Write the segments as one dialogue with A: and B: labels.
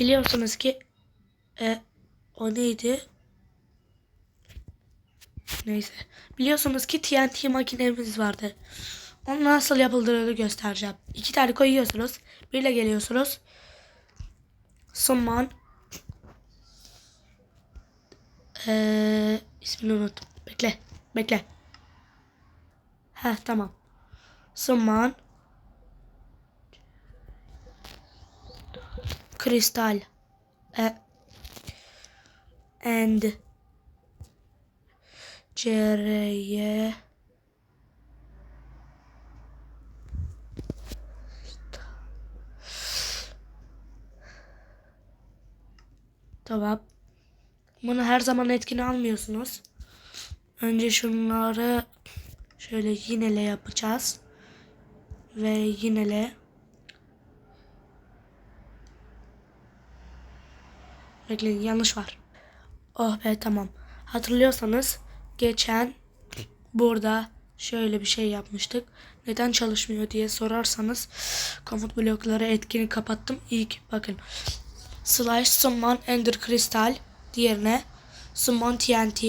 A: Biliyorsunuz ki e, o neydi? Neyse. Biliyorsunuz ki TNT makinemiz vardı. Onun nasıl yapıldığını göstereceğim. İki tane koyuyorsunuz. Birle geliyorsunuz. Summon. Ee, ismini unuttum. Bekle. Bekle. Heh tamam. Summon. Kristal. E, and Cereye Tamam. Bunu her zaman etkini almıyorsunuz. Önce şunları şöyle yinele yapacağız. Ve yinele. Bekleyin yanlış var. Oh be tamam. Hatırlıyorsanız geçen burada şöyle bir şey yapmıştık. Neden çalışmıyor diye sorarsanız komut blokları etkini kapattım. İlk bakın. Slash summon ender crystal diğerine summon TNT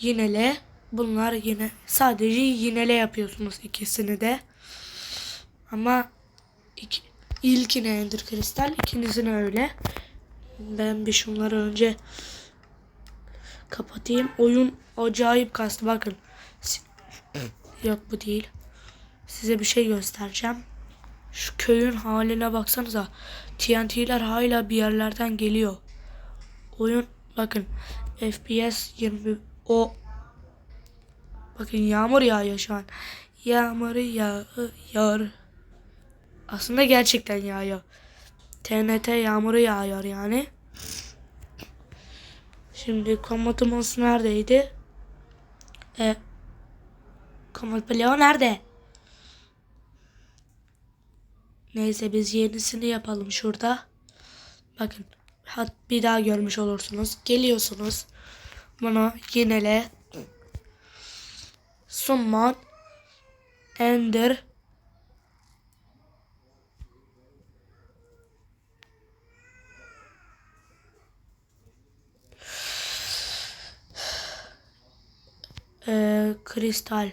A: yinele bunlar yine sadece yinele yapıyorsunuz ikisini de ama iki, ilkine ender kristal ikinizine öyle ben bir şunları önce kapatayım. Oyun acayip kastı. Bakın. Yok bu değil. Size bir şey göstereceğim. Şu köyün haline baksanıza. TNT'ler hala bir yerlerden geliyor. Oyun bakın. FPS 20 o bakın yağmur yağıyor şu an. Yağmur yağıyor aslında gerçekten yağıyor TNT yağmuru yağıyor yani. Şimdi komutumuz neredeydi? E, komut bloğu nerede? Neyse biz yenisini yapalım şurada. Bakın hat bir daha görmüş olursunuz. Geliyorsunuz. Bunu yinele. Summon. Ender Ee, kristal.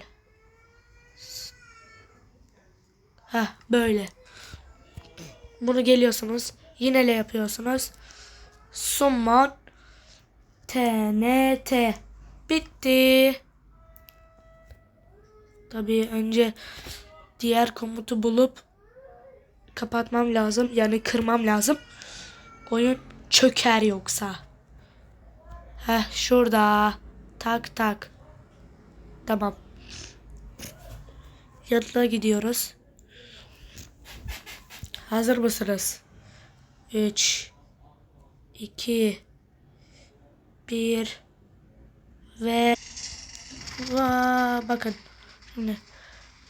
A: Heh böyle. Bunu geliyorsunuz. Yinele yapıyorsunuz. Summon TNT. Bitti. Tabii önce diğer komutu bulup kapatmam lazım. Yani kırmam lazım. Oyun çöker yoksa. Heh şurada. Tak tak. Tamam. Yanına gidiyoruz. Hazır mısınız? 3 2 1 ve Va bakın. Şimdi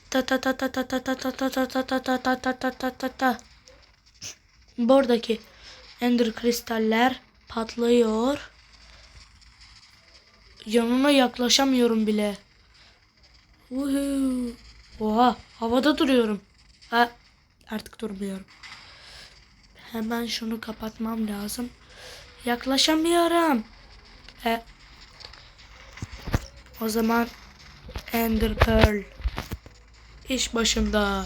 A: ta ta ta ta ta ta ta ta ta ta ta ta ta ta ta ta ta ta ta Buradaki ender kristaller patlıyor. Yanına yaklaşamıyorum bile. Oha havada duruyorum. Ha, artık durmuyorum. Hemen şunu kapatmam lazım. Yaklaşamıyorum. E, o zaman Ender Pearl iş başında.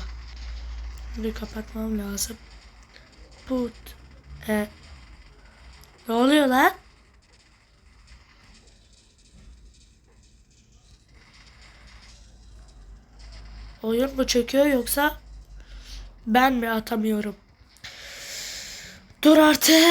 A: Bunu kapatmam lazım. Put. E, ne oluyor lan? Oyun mu çöküyor yoksa ben mi atamıyorum? Dur artık.